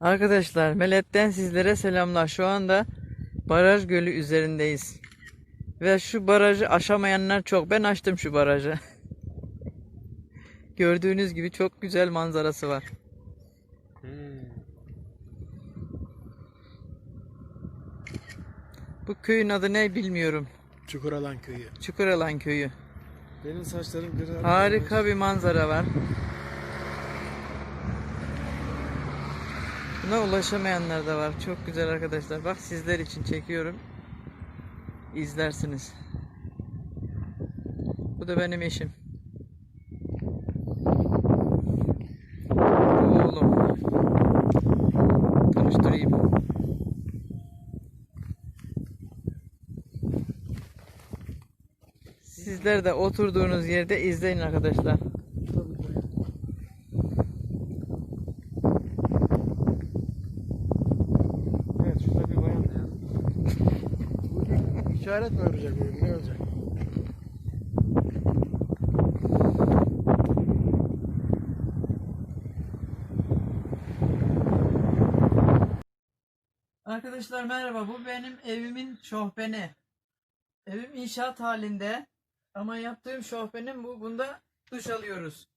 Arkadaşlar Melet'ten sizlere selamlar. Şu anda baraj gölü üzerindeyiz. Ve şu barajı aşamayanlar çok. Ben açtım şu barajı. Gördüğünüz gibi çok güzel manzarası var. Bu köyün adı ne bilmiyorum. Çukuralan köyü. Çukuralan köyü. Benim saçlarım güzel. Harika bir manzara var. Buna ulaşamayanlar da var. Çok güzel arkadaşlar. Bak sizler için çekiyorum. İzlersiniz. Bu da benim eşim. Oğlum. Tanıştırayım. Sizler de oturduğunuz yerde izleyin arkadaşlar. Evet şurada bir bayan ya. Bu işaret mi olacak böyle? Ne olacak? Arkadaşlar merhaba. Bu benim evimin şofbeni. Evim inşaat halinde. Ama yaptığım şofbenim bu. Bunda duş alıyoruz.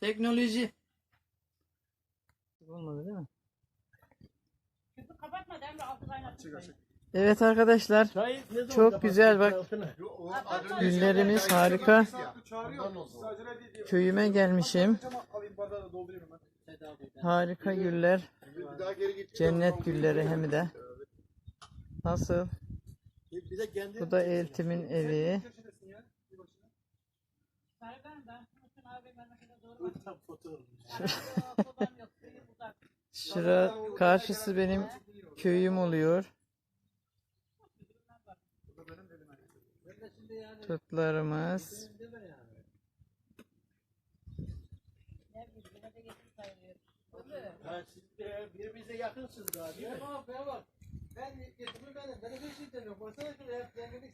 Teknoloji. Olmadı değil mi? Evet arkadaşlar. Çok güzel bak. altını? Güllerimiz harika. Köyüme gelmişim. Harika güller. Cennet gülleri hem de. Nasıl? Kendi Bu da eltimin evi. Şura karşısı benim köyüm oluyor. Tutlarımız. Birbirinize yakınsınız daha değil mi?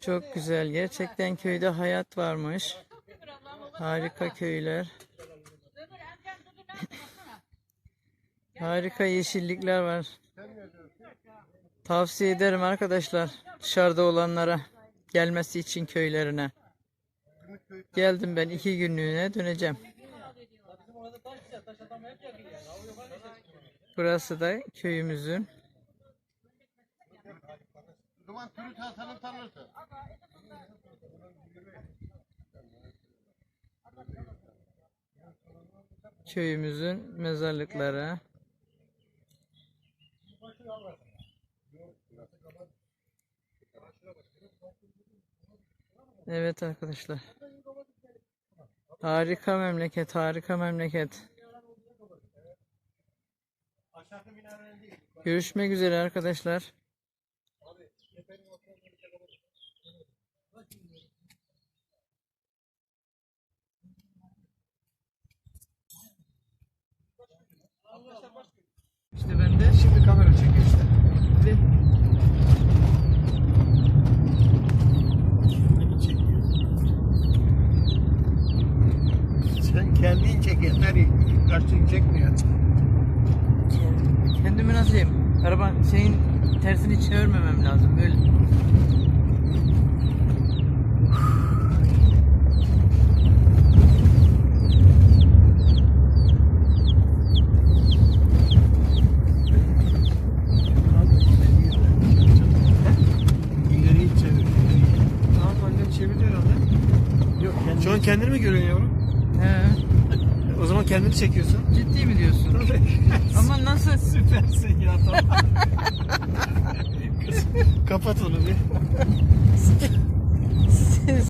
Çok güzel. Gerçekten köyde hayat varmış. Harika köyler. Harika yeşillikler var. Tavsiye ederim arkadaşlar dışarıda olanlara gelmesi için köylerine. Geldim ben iki günlüğüne döneceğim. Burası da köyümüzün köyümüzün mezarlıkları. Evet arkadaşlar. Harika memleket, harika memleket. Görüşmek üzere arkadaşlar. İşte ben de Şimdi kamera çekiyor işte. şimdi Beni çekiyor. Sen kendin çek yeter. Çekmiyor. kendimi nasıl yapayım? Araba şeyin tersini çevirmemem lazım böyle. Tamam annem çeviriyor herhalde. Yok kendini. Şu an kendini mi görüyorsun yavrum? He, O zaman kendini çekiyorsun. ciddi mi diyorsun? Ama nasıl? Süpersin ya tamam. Kapat onu bir.